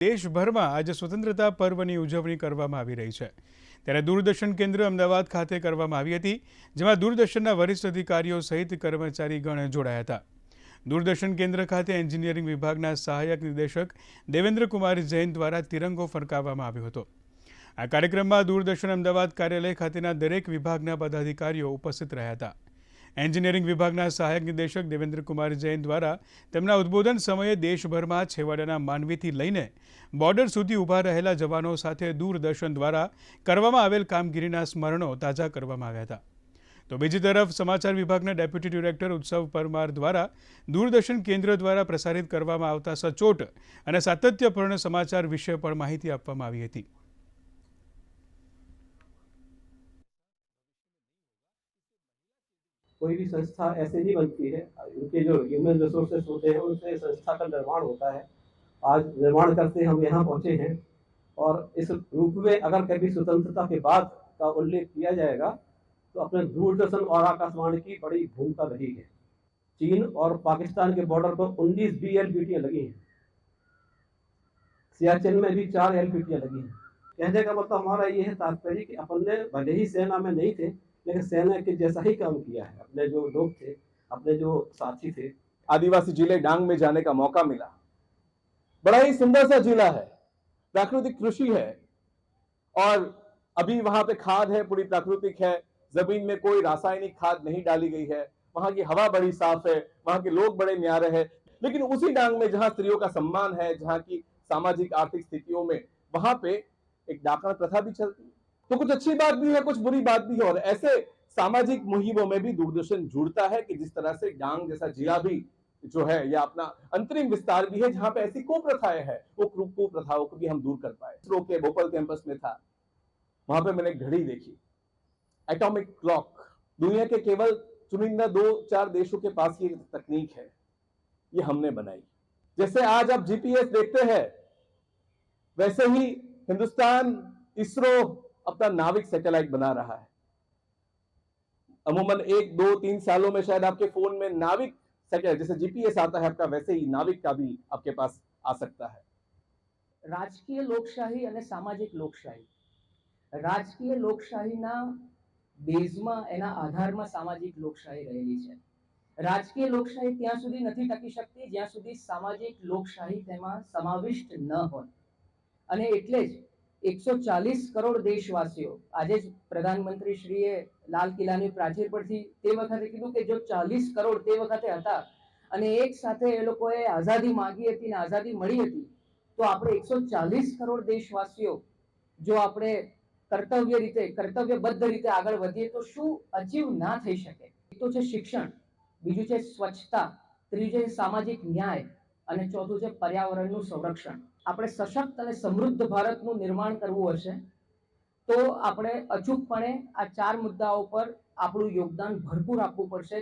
દેશભરમાં આજે સ્વતંત્રતા પર્વની ઉજવણી કરવામાં આવી રહી છે. ત્યારે દૂરદર્શન કેન્દ્ર અમદાવાદ ખાતે કરવામાં આવી હતી, જેમાં દૂરદર્શનના વરિષ્ઠ અધિકારીઓ સહિત કર્મચારીગણ જોડાયા હતા. દૂરદર્શન કેન્દ્ર ખાતે એન્જિનિયરિંગ વિભાગના સહાયક નિદેશક દેવેન્દ્ર કુમાર જૈન દ્વારા તિરંગો ફરકાવવામાં આવ્યો હતો. આ કાર્યક્રમમાં દૂરદર્શન અમદાવાદ કાર્યાલય ખાતેના દરેક વિભાગના પદાધિકારીઓ ઉપસ્થિત રહ્યા હતા. એન્જિનિયરિંગ વિભાગના સહાયક નિદેશક દેવેન્દ્રકુમાર જૈન દ્વારા તેમના ઉદ્બોધન સમયે દેશભરમાં છેવાડાના માનવીથી લઈને બોર્ડર સુધી ઊભા રહેલા જવાનો સાથે દૂરદર્શન દ્વારા કરવામાં આવેલ કામગીરીના સ્મરણો તાજા કરવામાં આવ્યા હતા. તો બીજી તરફ સમાચાર વિભાગના ડેપ્યુટી ડિરેક્ટર ઉત્સવ પરમાર દ્વારા દૂરદર્શન કેન્દ્ર દ્વારા પ્રસારિત કરવામાં આવતા સચોટ અને સાતત્યપૂર્ણ સમાચાર વિશે પણ માહિતી આપવામાં આવી હતી. कोई भी संस्था ऐसे नहीं बनती है। उनके जो ह्यूमन रिसोर्सेस होते हैं, उनसे संस्था का निर्माण होता है। आज निर्माण करते हम यहाँ पहुँचे हैं और इस रूप में अगर कभी स्वतंत्रता के बाद का उल्लेख किया जाएगा तो अपने दूरदर्शन और आकाशवाणी की बड़ी भूमिका रही है। चीन और पाकिस्तान के बॉर्डर पर 19 बी एल लगी हैं। सियाचिन में भी चार एल लगी हैं। कहने का मतलब हमारा ये है तात्पर्य कि अपन ने भले ही सेना में नहीं थे लेकिन सेना के जैसा ही काम किया है। अपने जो लोग थे, अपने जो साथी थे। आदिवासी ज़िले डांग में जाने का मौका मिला। बड़ा ही सुंदर सा जिला है, प्राकृतिक कृषि है, और अभी वहाँ पे खाद है, पूरी प्राकृतिक है। ज़मीन में कोई रासायनिक खाद नहीं डाली गई है। वहाँ की हवा बड़ी साफ़ है, वहाँ के लोग बड़े न्यारे हैं। लेकिन उसी डांग में जहाँ स्त्रियों का सम्मान है, जहाँ की सामाजिक आर्थिक स्थितियों में, वहाँ पे एक डाकण प्रथा भी चलती है तो कुछ अच्छी बात भी है, कुछ बुरी बात भी है। और ऐसे सामाजिक मुहिमों में भी दूरदर्शन जुड़ता है कि जिस तरह से डांग जैसा जिला भी जो है, या अपना अंतरिम विस्तार भी है, जहाँ पे ऐसी कुप्रथाएँ हैं, वो कुप्रथाओं को भी हम दूर कर पाए। इसरो के भोपाल कैंपस में था, वहाँ पे मैंने घड़ी देखी। एटॉमिक क्लॉक दुनिया के केवल चुनिंदा दो, चार देशों के पास ये तकनीक है, ये हमने बनाई। जैसे आज आप जीपीएस देखते हैं, वैसे ही हिंदुस्तान, इसरो अपना नाविक सैटेलाइट बना रहा है अमूमन एक दो तीन सालों में शायद आपके फोन में नाविक सैटेलाइट जैसे जीपीएस आता है आपका वैसे ही नाविक का भी आपके पास आ सकता है રાજકીય લોકશાહી અને સામાજિક લોકશાહી રાજકીય લોકશાહીના બેઝમાં એના આધારમાં સામાજિક લોકશાહી રહેલી છે રાજકીય લોકશાહી ત્યાં સુધી નથી ટકી શકતી જ્યાં સુધી સામાજિક લોકશાહી તેમાં સમાવિષ્ટ ન હોય અને એટલે જ એકસો ચાલીસ કરોડ દેશવાસીઓ, આજે જ પ્રધાનમંત્રી શ્રીએ લાલ કિલ્લાની પ્રાચીર પરથી તે વખતે કીધું કે જો ચાલીસ કરોડ તે વખતે હતા અને એક સાથે એ લોકોએ આઝાદી માગી હતી અને આઝાદી મળી હતી, તો આપણે એકસો ચાલીસ કરોડ દેશવાસીઓ જો આપણે કર્તવ્ય રીતે, કર્તવ્યબદ્ધ રીતે આગળ વધીએ, તો શું અચીવ ના થઈ શકે? એક તો છે શિક્ષણ, બીજું છે સ્વચ્છતા, ત્રીજું છે સામાજિક ન્યાય અને ચોથું છે પર્યાવરણનું સંરક્ષણ. આપણે સશક્ત અને સમૃદ્ધ ભારતનું નિર્માણ કરવું હશે તો આપણે અચૂકપણે આ ચાર મુદ્દાઓ પર આપણું યોગદાન ભરપૂર આપવું પડશે.